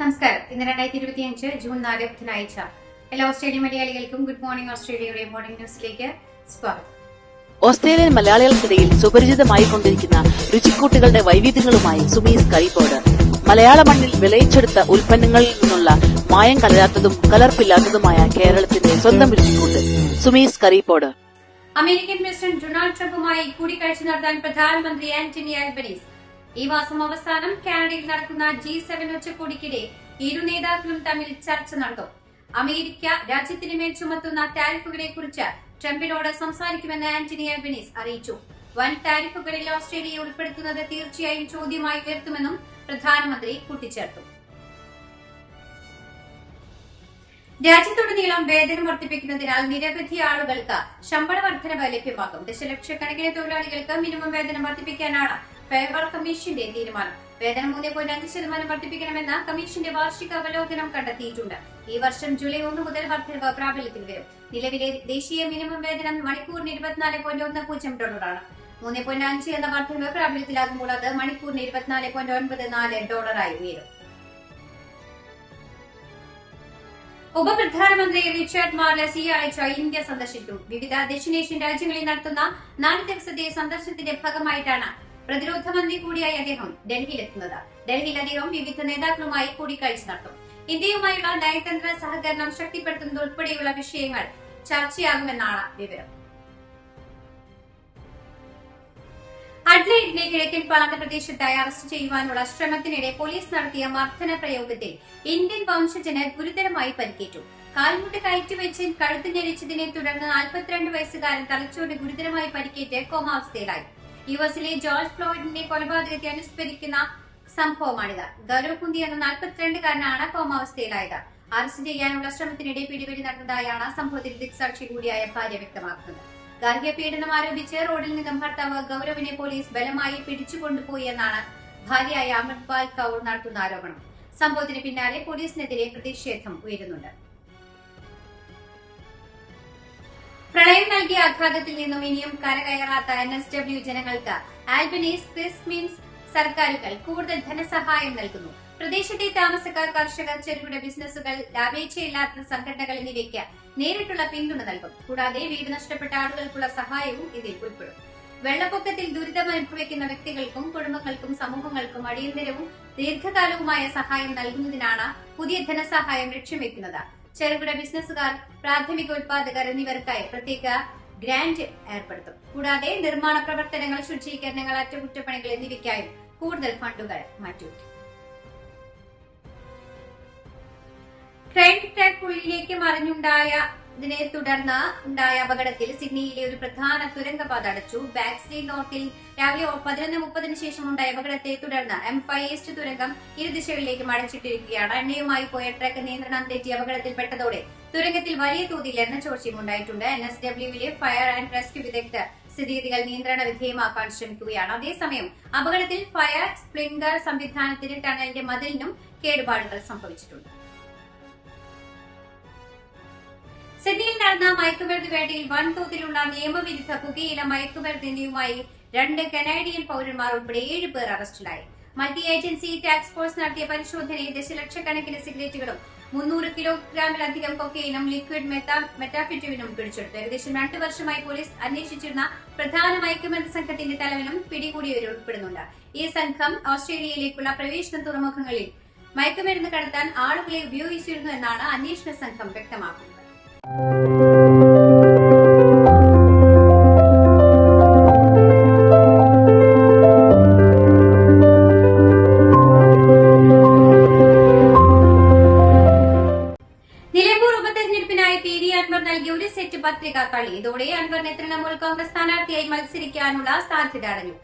നമസ്കാരം. ഇന്ന് രണ്ടായിരത്തി ഇരുപത്തി അഞ്ച് ജൂൺ നാല് ബുധനാഴ്ച. എല്ലാ ഓസ്ട്രേലിയൻ മലയാളികൾക്കും ഗുഡ് മോർണിംഗ് ഓസ്ട്രേലിയയുടെ മോർണിംഗ് ന്യൂസിലേക്ക് സ്വാഗതം. ഓസ്ട്രേലിയൻ മലയാളികൾക്കിടയിൽ സുപരിചിതമായി കൊണ്ടിരിക്കുന്ന രുചിക്കൂട്ടുകളുടെ വൈവിധ്യങ്ങളുമായി സുമീസ് കൈപോട് മലയാള മണ്ണിൽ വിളയിച്ചെടുത്ത ഉൽപ്പന്നങ്ങളിൽ നിന്നുള്ള മായം കലരാത്തതും കലർപ്പില്ലാത്തതുമായ കേരളത്തിന്റെ സ്വന്തം രുചിക്കൂട്ട് സുമീസ് കറിപ്പോട് അമേരിക്കൻ പ്രസിഡന്റ് ഡൊണാൾഡ് ട്രംപുമായി കൂടിക്കാഴ്ച നടത്താൻ പ്രധാനമന്ത്രി ആന്റണി ആൽബനീസ് ഈ മാസം അവസാനം കാനഡയിൽ നടക്കുന്ന ജി സെവൻ ഉച്ചകോടിക്കിടെ ഇരു നേതാക്കളും തമ്മിൽ ചർച്ച നടത്തും അമേരിക്ക രാജ്യത്തിന് മേൽ ചുമത്തുന്ന ടാരിഫുകളെ കുറിച്ച് ട്രംപിനോട് സംസാരിക്കുമെന്ന് ആന്റണി ആൽബനീസ് അറിയിച്ചു. വൻ ടാരിഫുകളിൽ ഓസ്ട്രേലിയയെ ഉൾപ്പെടുത്തുന്നത് തീർച്ചയായും ചോദ്യമായി ഉയർത്തുമെന്നും പ്രധാനമന്ത്രി കൂട്ടിച്ചേർത്തു. രാജ്യത്തുടനീളം വേതനം വർദ്ധിപ്പിക്കുന്നതിനാൽ നിരവധി ആളുകൾക്ക് ശമ്പള വർധനവ് ലഭ്യമാകും. ദശലക്ഷക്കണക്കിന് തൊഴിലാളികൾക്ക് മിനിമം വേതനം വർദ്ധിപ്പിക്കാനാണ് ഫെയർവർ കമ്മീഷന്റെ തീരുമാനം. വേതനം മൂന്ന് പോയിന്റ് അഞ്ച് ശതമാനം വർദ്ധിപ്പിക്കണമെന്ന കമ്മീഷന്റെ വാർഷിക അവലോകനം കണ്ടെത്തിയിട്ടുണ്ട്. ഈ വർഷം ജൂലൈ ഒന്ന് മുതൽ വർദ്ധനവ് പ്രാബല്യത്തിൽ വരും. നിലവിലെ ദേശീയ മിനിമം വേതനം മണിക്കൂറിന് ഇരുപത്തിനാല് പോയിന്റ് ഒന്ന് പൂജ്യം ഡോളറാണ്. മൂന്ന് പോയിന്റ് അഞ്ച് എന്ന വർദ്ധനവ് പ്രാബല്യത്തിലാകുമ്പോൾ അത് മണിക്കൂറിന് ഇരുപത്തിനാല് പോയിന്റ് ഒൻപത് നാല് ഡോളറായി ഉയരും. ഉപപ്രധാനമന്ത്രി റിച്ചാർഡ് മാർലസ് ഈ ആഴ്ച ഇന്ത്യ സന്ദർശിച്ചു. വിവിധ ദക്ഷിണേഷ്യൻ രാജ്യങ്ങളിൽ നടത്തുന്ന നാല് ദിവസത്തെ സന്ദർശനത്തിന്റെ ഭാഗമായിട്ടാണ് പ്രതിരോധ മന്ത്രി കൂടിയായി അദ്ദേഹം ഡൽഹിയിലെത്തുന്നത്. ഡൽഹിയിൽ അദ്ദേഹം വിവിധ നേതാക്കളുമായി കൂടിക്കാഴ്ച നടത്തും. ഇന്ത്യയുമായുള്ള നയതന്ത്ര സഹകരണം ശക്തിപ്പെടുത്തുന്നത് ഉൾപ്പെടെയുള്ള വിഷയങ്ങൾ ചർച്ചയാകുമെന്നാണ് വിവരം. അഡ്ലൈഡിലെ കിഴക്കൻ പാലന്ത പ്രദേശത്തായി അറസ്റ്റ് ചെയ്യുവാനുള്ള ശ്രമത്തിനിടെ പോലീസ് നടത്തിയ മർദ്ദന പ്രയോഗത്തിൽ ഇന്ത്യൻ വംശജന് ഗുരുതരമായി പരിക്കേറ്റു. കാൽമുട്ട് കയറ്റിവെച്ച് കഴുത്ത് ഞെരിച്ചതിനെ തുടർന്ന് നാൽപ്പത്തിരണ്ട് വയസ്സുകാരൻ തലച്ചോറിന് ഗുരുതരമായി പരിക്കേറ്റ് കോമാവസ്ഥയിലായി. യു എസിലെ ജോർജ് ഫ്ലോയിഡിന്റെ കൊലപാതകത്തെ അനുസ്മരിക്കുന്ന സംഭവമാണിത്. ഗൗരവ് കുന്തി എന്ന നാൽപ്പത്തിരണ്ടുകാരനാണ് കോമാവസ്ഥയിലായത്. അറസ്റ്റ് ചെയ്യാനുള്ള ശ്രമത്തിനിടെ പിടിപിടി നടന്നതായാണ് സംഭവത്തിൽ ദിക്സാക്ഷി കൂടിയായ ഭാര്യ വ്യക്തമാക്കുന്നത്. ഗാർഹിക പീഡനം ആരോപിച്ച് റോഡിൽ നിന്നും ഭർത്താവ് ഗൗരവിനെ പോലീസ് ബലമായി പിടിച്ചുകൊണ്ടുപോയി എന്നാണ് ഭാര്യയായ അമൃത്പാൽ കൌർ നടത്തുന്ന ആരോപണം. സംഭവത്തിന് പിന്നാലെ പോലീസിനെതിരെ പ്രതിഷേധം ഉയരുന്നുണ്ട്. പ്രളയം നൽകിയ ആഘാതത്തിൽ നിന്നും ഇനിയും കരകയറാത്ത എൻ എസ് ഡബ്ല്യു ജനങ്ങൾക്ക് ആൽബനീസ് ക്രിസ്മിൻസ് സർക്കാരുകൾ കൂടുതൽ ധനസഹായം നൽകുന്നു. പ്രദേശത്തെ താമസക്കാർ കർഷകർ ചെറുകിട ബിസിനസ്സുകൾ ലാഭേച്ഛയില്ലാത്ത സംഘടനകൾ എന്നിവയ്ക്ക് നേരിട്ടുള്ള പിന്തുണ നൽകും. കൂടാതെ വീട് നഷ്ടപ്പെട്ട ആളുകൾക്കുള്ള സഹായവും ഇതിൽ ഉൾപ്പെടും. വെള്ളപ്പൊക്കത്തിൽ ദുരിതമനുഭവിക്കുന്ന വ്യക്തികൾക്കും കുടുംബങ്ങൾക്കും സമൂഹങ്ങൾക്കും അടിയന്തരവും ദീർഘകാലവുമായ സഹായം നൽകുന്നതിനാണ് പുതിയ ധനസഹായം ലക്ഷ്യം വെക്കുന്നത്. ചെറുകിട ബിസിനസ്സുകാർ പ്രാഥമിക ഉത്പാദകർ എന്നിവർക്കായി പ്രത്യേക ഗ്രാന്റ് ഏർപ്പെടുത്തും. കൂടാതെ നിർമ്മാണ പ്രവർത്തനങ്ങൾ ശുചീകരണങ്ങൾ അറ്റകുറ്റപ്പണികൾ എന്നിവയ്ക്കായും കൂടുതൽ ഫണ്ടുകൾ മാറ്റിവെക്കും. ട്രെയിൻ ട്രാക്കുള്ളിലേക്ക് മറിഞ്ഞുണ്ടായതിനെ തുടർന്ന് ഉണ്ടായ അപകടത്തിൽ സിഡ്നിയിലെ ഒരു പ്രധാന തുരങ്കപാത അടച്ചു. ബാക്സ്ലി നോർത്തിൽ രാവിലെ പതിനൊന്ന് മുപ്പതിന് ശേഷം ഉണ്ടായ അപകടത്തെ തുടർന്ന് എം ഫൈവ് ഈസ്റ്റ് തുരങ്കം ഇരു ദിശകളിലേക്കും അടച്ചിട്ടിരിക്കുകയാണ് എണ്ണയുമായി പോയ ട്രക്ക് നിയന്ത്രണം തെറ്റി അപകടത്തിൽപ്പെട്ടതോടെ തുരങ്കത്തിൽ വലിയ തോതിൽ എണ്ണ ചോർച്ചയും ഉണ്ടായിട്ടുണ്ട്. എൻ എസ് ഡബ്ല്യുവിലെ ഫയർ ആൻഡ് റെസ്ക്യൂ വിദഗ്ധർ സ്ഥിതിഗതികൾ നിയന്ത്രണ വിധേയമാക്കാൻ ശ്രമിക്കുകയാണ്. അതേസമയം അപകടത്തിൽ ഫയർ സ്പ്രിംഗർ സംവിധാനത്തിന് ടണലിന്റെ മതിലിനും കേടുപാടുകൾ സംഭവിച്ചിട്ടുണ്ട്. സിഡ്നിയിൽ നടന്ന മയക്കുമരുന്ന് വേട്ടയിൽ വൻതോതിലുള്ള നിയമവിരുദ്ധ പുകയില മയക്കുമരുന്ന് എന്നിവയുമായി രണ്ട് കനേഡിയൻ പൌരന്മാർ ഉൾപ്പെടെ ഏഴ് പേർ അറസ്റ്റിലായി. മൾട്ടി ഏജൻസി ടാക്സ് ഫോഴ്സ് നടത്തിയ പരിശോധനയിൽ ദശലക്ഷക്കണക്കിന് സിഗരറ്റുകളും മുന്നൂറ് കിലോഗ്രാമിലധികം കൊക്കെയിനും ലിക്വിഡ് മെറ്റാഫിറ്റുവിനും പിടിച്ചെടുത്തു. ഏകദേശം രണ്ടു വർഷമായി പോലീസ് അന്വേഷിച്ചിരുന്ന പ്രധാന മയക്കുമരുന്ന് സംഘത്തിന്റെ തലവനും പിടികൂടിയവരിൽ ഉൾപ്പെടുന്നുണ്ട്. ഈ സംഘം ഓസ്ട്രേലിയയിലേക്കുള്ള പ്രവേശന തുറമുഖങ്ങളിൽ മയക്കുമരുന്ന് കടത്താൻ ആളുകളെ ഉപയോഗിച്ചിരുന്നു എന്നാണ് അന്വേഷണ സംഘം വ്യക്തമാക്കുന്നത്. പത്രിക തള്ളി. ഇതോടെ അൻവറിന് തൃണമൂൽ കോൺഗ്രസ് സ്ഥാനാർത്ഥിയായി മത്സരിക്കാനുള്ള സാധ്യത അടഞ്ഞു.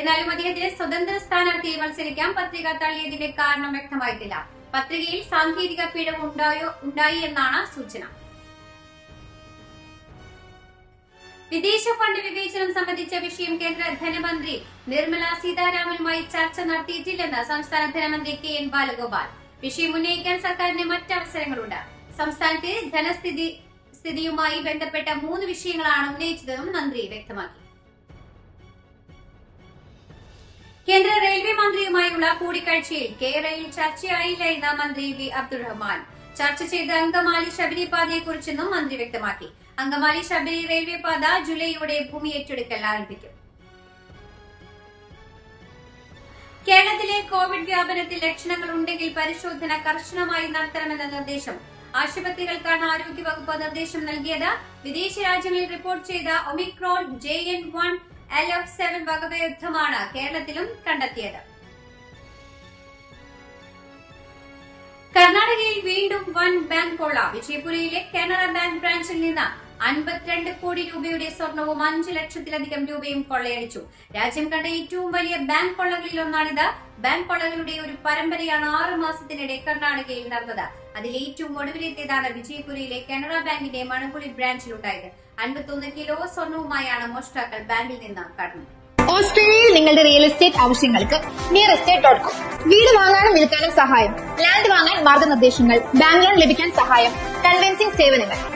എന്നാലും അദ്ദേഹത്തിന് സ്വതന്ത്ര സ്ഥാനാർത്ഥിയായി മത്സരിക്കാൻ പത്രിക തള്ളിയതിന്റെ കാരണം വ്യക്തമായിട്ടില്ല. പത്രികയിൽ സാങ്കേതിക പിഴവ് ഉണ്ടായോ ഉണ്ടായി എന്നാണ് സൂചന. വിദേശ ഫണ്ട് വിവേചനം സംബന്ധിച്ച വിഷയം കേന്ദ്ര ധനമന്ത്രി നിർമ്മല സീതാരാമനുമായി ചർച്ച നടത്തിയിട്ടില്ലെന്ന് സംസ്ഥാന ധനമന്ത്രി കെ എൻ ബാലഗോപാൽ. വിഷയം ഉന്നയിക്കാൻ സർക്കാരിന് മറ്റവസരങ്ങളുണ്ട്. സംസ്ഥാനത്തെ ധനസ്ഥിതി സ്ഥിതിയുമായി ബന്ധപ്പെട്ട മൂന്ന് വിഷയങ്ങളാണ് ഉന്നയിച്ചതെന്നും മന്ത്രി വ്യക്തമാക്കി. കേന്ദ്ര റെയിൽവേ മന്ത്രിയുമായുള്ള കൂടിക്കാഴ്ചയിൽ കേരളയിൽ ചർച്ചയായില്ല എന്ന് മന്ത്രി വി അബ്ദുൾ റഹ്മാൻ ചർച്ച ചെയ്ത അങ്കമാലി ശബരിപാതയെക്കുറിച്ചെന്നും മന്ത്രി വ്യക്തമാക്കി. അങ്കമാലി ശബരി റെയിൽവേ പാത ജൂലൈയോടെ ഭൂമി ഏറ്റെടുക്കൽ ആരംഭിക്കും. കേരളത്തിലെ കോവിഡ് വ്യാപനത്തിൽ ലക്ഷണങ്ങൾ ഉണ്ടെങ്കിൽ പരിശോധന കർശനമായി നടത്തണമെന്ന നിർദ്ദേശം. ആശുപത്രികൾക്കാണ് ആരോഗ്യവകുപ്പ് നിർദ്ദേശം നൽകിയത്. വിദേശ രാജ്യങ്ങളിൽ റിപ്പോർട്ട് ചെയ്ത omicron J N one L F seven വകഭേദമാണ് കേരളത്തിലും കണ്ടെത്തിയത്. കർണാടകയിൽ വീണ്ടും വൺ ബാങ്ക് കൊള്ള വിജയപുരയിലെ കാനറ ബാങ്ക് ബ്രാഞ്ചിൽ നിന്ന് അൻപത്തിരണ്ട് കോടി രൂപയുടെ സ്വർണവും അഞ്ചു ലക്ഷത്തിലധികം രൂപയും കൊള്ളയടിച്ചു. രാജ്യം കണ്ട ഏറ്റവും വലിയ ബാങ്ക് കൊള്ളകളിൽ ഒന്നാണിത്. ബാങ്ക് കൊള്ളകളുടെ ഒരു പരമ്പരയാണ് ആറു മാസത്തിനിടെ കർണാടകയിൽ നടന്നത്. അതിൽ ഏറ്റവും ഒടുവിലെത്തിയതാണ് വിജയപുരയിലെ കനറ ബാങ്കിന്റെ മണപ്പുളി ബ്രാഞ്ചിലുണ്ടായത്. അൻപത്തൊന്ന് കിലോ സ്വർണവുമായാണ് മോഷ്ടാക്കൾ ബാങ്കിൽ നിന്ന് കടന്നത്. ഓസ്ട്രേലിയയിൽ നിങ്ങളുടെ റിയൽ എസ്റ്റേറ്റ് ആവശ്യങ്ങൾക്ക് നിയർ എസ്റ്റേറ്റ് ഡോട്ട് കോം വീട് വാങ്ങാനും വിൽക്കാനും സഹായം. ലാൻഡ് വാങ്ങാൻ മാർഗനിർദ്ദേശങ്ങൾ ബാങ്ക് ലോൺ ലഭിക്കാൻ സഹായം കൺവെൻസിംഗ് സേവനങ്ങൾ.